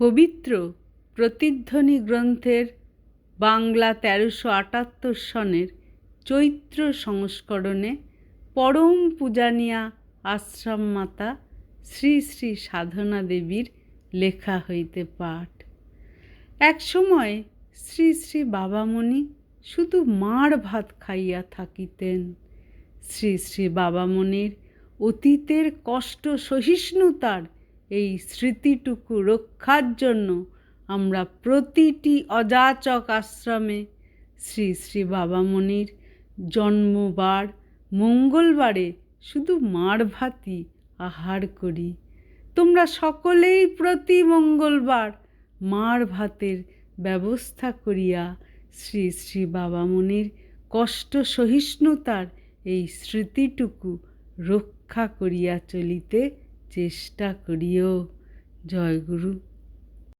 পবিত্র প্রতিধ্বনি গ্রন্থের বাংলা তেরোশো আটাত্তর সনের চৈত্র সংস্করণে পরম পূজানিয়া আশ্রম মাতা শ্রী শ্রী সাধনা দেবীর লেখা হইতে পাঠ। এক সময় শ্রী শ্রী বাবামণি শুধু মার ভাত খাইয়া থাকিতেন। শ্রী শ্রী বাবামণির অতীতের কষ্ট সহিষ্ণুতার এই স্মৃতিটুকু রক্ষার জন্য আমরা প্রতিটি অযাচক আশ্রমে শ্রী শ্রী বাবামণির জন্মবার, মঙ্গলবারে শুধু মার ভাতই আহার করি। তোমরা সকলেই প্রতি মঙ্গলবার মার ভাতের ব্যবস্থা করিয়া শ্রী শ্রী বাবামণির কষ্ট সহিষ্ণুতার এই স্মৃতিটুকু রক্ষা করিয়া চলিতে চেষ্টা করিও জয়গুরু।